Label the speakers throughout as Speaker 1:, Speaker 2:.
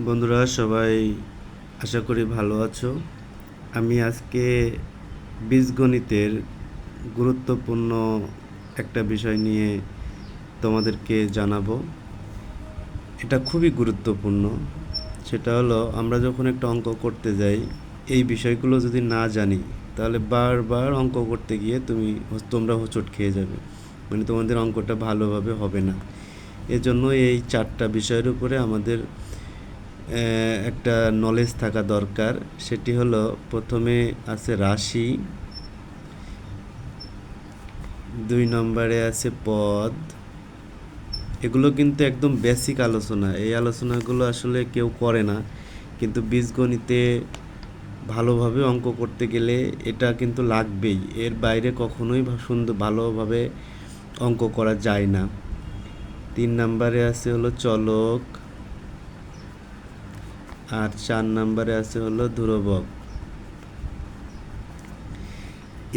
Speaker 1: বন্ধুরা, সবাই আশা করি ভালো আছো। আমি আজকে বীজগণিতের গুরুত্বপূর্ণ একটা বিষয় নিয়ে তোমাদেরকে জানাব। এটা খুবই গুরুত্বপূর্ণ। সেটা হলো, আমরা যখন একটা অঙ্ক করতে যাই, এই বিষয়গুলো যদি না জানি, তাহলে বারবার অঙ্ক করতে গিয়ে তুমি তোমরা হোঁচট খেয়ে যাবে। মানে তোমাদের অঙ্কটা ভালোভাবে হবে না। এজন্য এই চারটা বিষয়ের উপরে আমাদের একটা নলেজ থাকা দরকার। সেটি হলো প্রথমে আছে রাশি। দুই নম্বরে আছে পদ। এগুলো কিন্তু একদম বেসিক আলোচনা। এই আলোচনাগুলো আসলে কেউ করে না। কিন্তু বীজগণিতে ভালোভাবে অঙ্ক করতে গেলে এটা কিন্তু লাগবেই। এর বাইরে কখনোই সুন্দর ভালোভাবে অঙ্ক করা যায় না। তিন নম্বরে আছে হলো চলক। আর চার নম্বরে আছে হলো ধ্রুবক।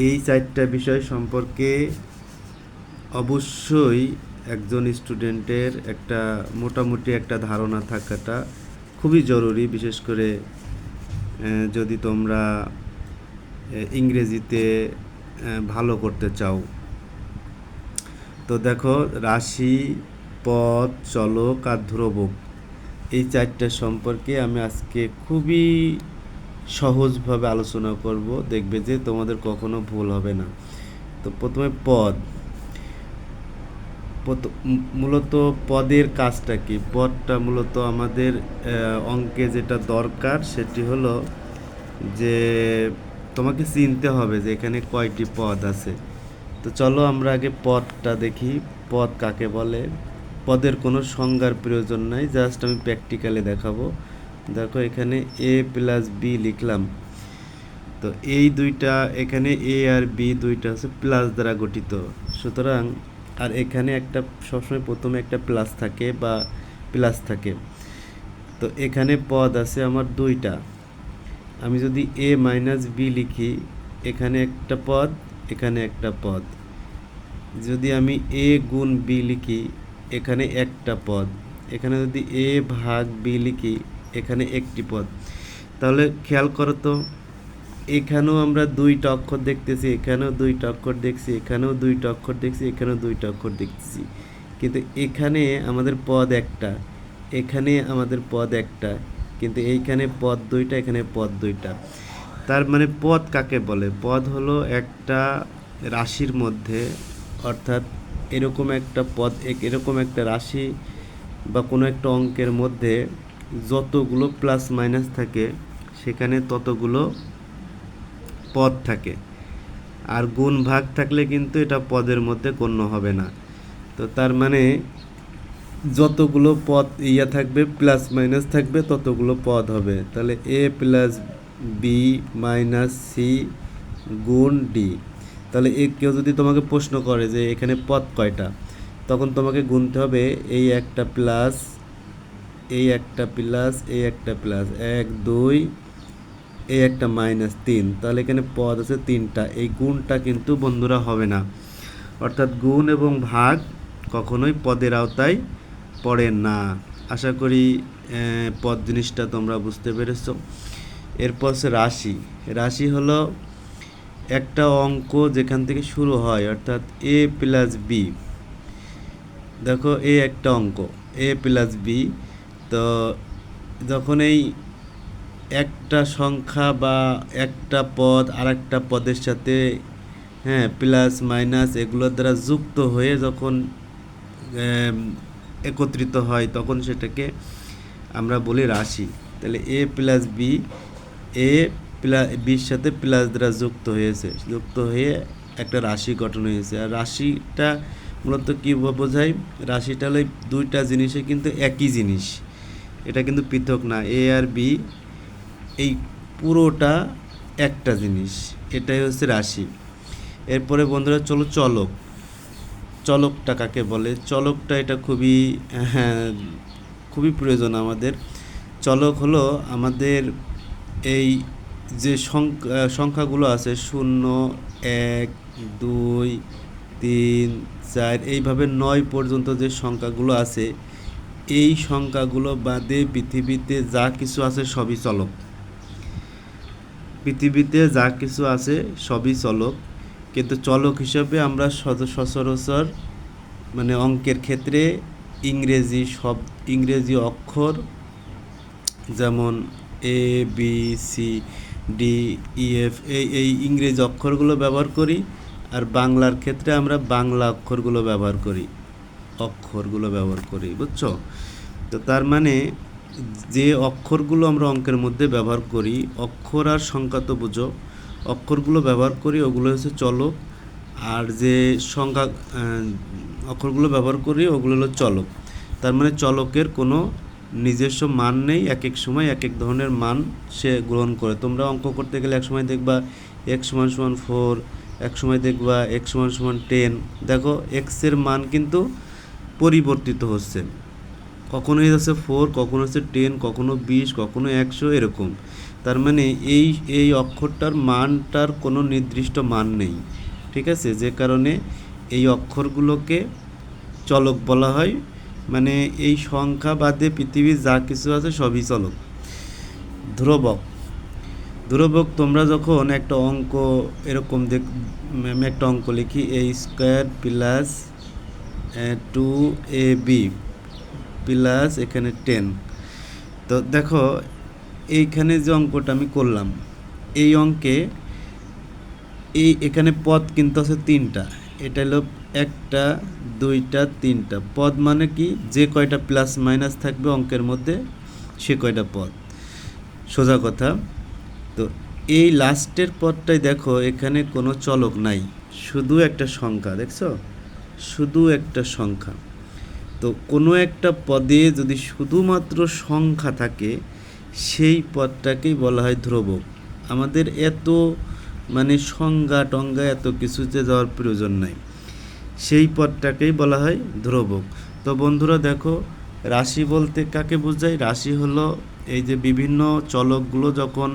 Speaker 1: এই চারটা বিষয় সম্পর্কে অবশ্যই একজন স্টুডেন্টের একটা মোটামুটি একটা ধারণা থাকাটা খুবই জরুরি, বিশেষ করে যদি তোমরা ইংরেজিতে ভালো করতে চাও। তো দেখো, রাশি পথ চলক আর ধ্রুবক। এই চারটা সম্পর্কে আমি আজকে খুবই সহজভাবে আলোচনা করব। দেখবে যে তোমাদের কখনো ভুল হবে না। তো প্রথমে পদ। মূলত পদের কাজটা কি? পদটা মূলত আমাদের অঙ্কে যেটা দরকার সেটি হলো যে তোমাকে চিনতে হবে যে এখানে কয়টি পদ আছে। তো চলো আমরা আগে পদটা দেখি। পদ কাকে বলে? পদের কোনো সংজ্ঞার প্রয়োজন নাই জাস্ট আমি প্র্যাকটিক্যালি দেখাবো। দেখো এখানে এ প্লাস বি লিখলাম। তো এই দুইটা, এখানে এ আর বি দুইটা হচ্ছে প্লাস দ্বারা গঠিত। সুতরাং, আর এখানে একটা, সবসময় প্রথমে একটা প্লাস থাকে বা প্লাস থাকে। তো এখানে পদ আছে আমার দুইটা। আমি যদি এ মাইনাস বি লিখি, এখানে একটা পদ, এখানে একটা পদ। যদি আমি এ গুণ বি লিখি এখানে একটা পদ। এখানে যদি এ ভাগ বি লিখি, এখানে একটি পদ। তাহলে খেয়াল করো তো, এখানেও আমরা দুইটা অক্ষর দেখতেছি, এখানেও দুইটা অক্ষর দেখছি, এখানেও দুইটা অক্ষর দেখছি, এখানেও দুইটা অক্ষর দেখতেছি। কিন্তু এখানে আমাদের পদ একটা, এখানে আমাদের পদ একটা, কিন্তু এইখানে পদ দুইটা, এখানে পদ দুইটা। তার মানে পদ কাকে বলে? পদ হলো একটা রাশির মধ্যে, অর্থাৎ এরকম একটা পদ এরকম একটা রাশি বা কোনো একটা অঙ্কের মধ্যে যতগুলো প্লাস মাইনাস থাকে, সেখানে ততগুলো পদ থাকে। আর গুণ ভাগ থাকলে কিন্তু এটা পদের মধ্যে গণ্য হবে না। তো তার মানে যতগুলো পদ ইয়া থাকবে প্লাস মাইনাস থাকবে, ততগুলো পদ হবে। তাহলে A plus B minus C গুণ ডি তাহলে এ কেউ যদি তোমাকে প্রশ্ন করে যে এখানে পদ কয়টা, তখন তোমাকে গুনতে হবে এই একটা প্লাস এই একটা প্লাস এই একটা প্লাস এক, দুই, এই একটা মাইনাস তিন। তাহলে এখানে পদ আছে তিনটা, এই গুণটা কিন্তু বন্ধুরা হবে না। অর্থাৎ গুণ এবং ভাগ কখনোই পদের আওতায় পড়ে না। আশা করি পদ জিনিসটা তোমরা বুঝতে পেরেছ। এরপর হচ্ছে রাশি। রাশি হলো একটা অঙ্ক যেখান থেকে শুরু হয়, অর্থাৎ এ প্লাস বি দেখো এ একটা অঙ্ক এ প্লাস বি তো যখন এই একটা সংখ্যা বা একটা পদ আর একটা পদের সাথে হ্যাঁ প্লাস মাইনাস এগুলোর দ্বারা যুক্ত হয়ে যখন একত্রিত হয়, তখন সেটাকে আমরা বলি রাশি। তাহলে A plus B A plus বির সাথে প্লাস দ্বারা যুক্ত হয়েছে। যুক্ত হয়ে একটা রাশি গঠন হয়েছে। আর রাশিটা মূলত কী বোঝায়? রাশিটা হলো দুইটা জিনিসে কিন্তু একই জিনিস। এটা কিন্তু পৃথক না। এ আর বি এই পুরোটা একটা জিনিস। এটাই হচ্ছে রাশি। এরপরে বন্ধুরা চলো চলক। চলকটা কাকে বলে? চলকটা এটা খুবই হ্যাঁ খুবই প্রয়োজন আমাদের। চলক হলো আমাদের এই যে সংখ্যা সংখ্যাগুলো আছে, শূন্য, এক, দুই, তিন, চার, এইভাবে নয় পর্যন্ত যে সংখ্যাগুলো আছে, এই সংখ্যাগুলো বাদে পৃথিবীতে যা কিছু আছে সবই চলক। পৃথিবীতে যা কিছু আছে সবই চলক, কিন্তু চলক হিসাবে আমরা সচরাচর মানে অঙ্কের ক্ষেত্রে ইংরেজি সব, ইংরেজি অক্ষর যেমন A B C D E F এই এই ইংরেজি অক্ষরগুলো ব্যবহার করি, আর বাংলার ক্ষেত্রে আমরা বাংলা অক্ষরগুলো ব্যবহার করি, অক্ষরগুলো ব্যবহার করি, বুঝছ? তো তার মানে যে অক্ষরগুলো আমরা অঙ্কের মধ্যে ব্যবহার করি, অক্ষর আর সংখ্যা তো বুঝো, অক্ষরগুলো ব্যবহার করি, ওগুলো হচ্ছে চলক, আর যে সংখ্যা অক্ষরগুলো ব্যবহার করি, ওগুলো হলো চলক। তার মানে চলকের কোনো নিজস্ব মান নেই এক এক সময় এক এক ধরনের মান সে গ্রহণ করে। তোমরা অঙ্ক করতে গেলে এক সময় দেখবা এক্স সমান সমান ফোর এক সময় দেখবা এক্স সমান সমান টেন দেখো এক্সের মান কিন্তু পরিবর্তিত হচ্ছে। কখনো হচ্ছে ফোর কখনো হচ্ছে টেন কখনো বিশ, কখনো একশো, এরকম। তার মানে এই এই অক্ষরটার মানটার কোনো নির্দিষ্ট মান নেই। ঠিক আছে? যে কারণে এই অক্ষরগুলোকে চলক বলা হয়। মানে এই সংখ্যা বাদে পৃথিবীর যা কিছু আছে সবই চলক। ধ্রুবক। ধ্রুবক তোমরা যখন একটা অঙ্ক এরকম দেখ আমি একটা অঙ্ক লিখি A square plus two A B plus এখানে টেন তো দেখো, এইখানে যে অঙ্কটা আমি করলাম, এই অঙ্কে এই এখানে পথ কিন্তু আছে তিনটা। এটা হলো একটা, দুইটা, তিনটা। পদ মানে কি? যে কয়টা প্লাস মাইনাস থাকবে অঙ্কের মধ্যে, সে কয়টা পদ? সোজা কথা। তো এই লাস্টের পদটাই দেখো, এখানে কোনো চলক নাই। শুধু একটা সংখ্যা, দেখছ? শুধু একটা সংখ্যা। তো কোনো একটা পদে যদি শুধুমাত্র সংখ্যা থাকে, সেই পদটাকেই বলা হয় ধ্রুবক। আমাদের এত মানে সংজ্ঞা টঙ্গা এত কিছুতে যাওয়ার প্রয়োজন নাই। সেই পদটাকেই বলা হয় ধ্রুবক। তো বন্ধুরা দেখো, রাশি বলতে কাকে বোঝায়? রাশি হলো এই যে বিভিন্ন চলকগুলো যখন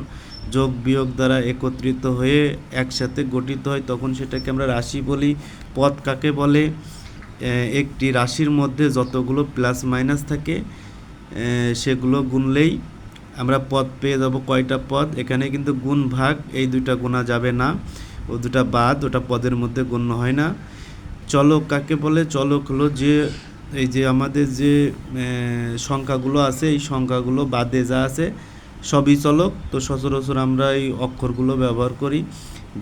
Speaker 1: যোগ বিয়োগ দ্বারা একত্রিত হয়ে একসাথে গঠিত হয়, তখন সেটাকে আমরা রাশি বলি। পদ কাকে বলে? একটি রাশির মধ্যে যতগুলো প্লাস মাইনাস থাকে সেগুলো গুনলেই আমরা পদ পেয়ে যাব কয়টা পদ? এখানে কিন্তু গুণ ভাগ, এই দুইটা গোনা যাবে না। ও দুটা বাদ, ওটা পদের মধ্যে গণ্য হয় না। চলক কাকে বলে? চলক হলো যে, এই যে আমাদের যে সংখ্যাগুলো আছে, এই সংখ্যাগুলো বাদে যা আছে, সবই চলক। তো সচরাচর আমরা এই অক্ষরগুলো ব্যবহার করি।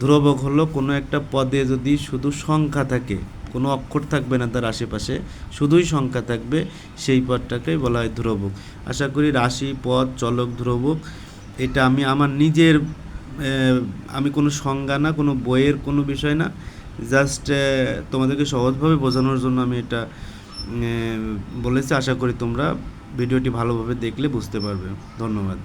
Speaker 1: ধ্রুবক হলো কোনো একটা পদে যদি শুধু সংখ্যা থাকে, কোনো অক্ষর থাকবে না তার আশেপাশে, শুধুই সংখ্যা থাকবে, সেই পদটাকেই বলা হয় ধ্রুবক। আশা করি রাশি, পদ, চলক, ধ্রুবক, এটা আমি আমার নিজের আমি কোনো সংজ্ঞা না, কোনো বইয়ের কোনো বিষয় না। জাস্ট তোমাদেরকে সহজভাবে বোঝানোর জন্য আমি এটা বলেছি। আশা করি তোমরা ভিডিওটি ভালোভাবে দেখলে বুঝতে পারবে। ধন্যবাদ।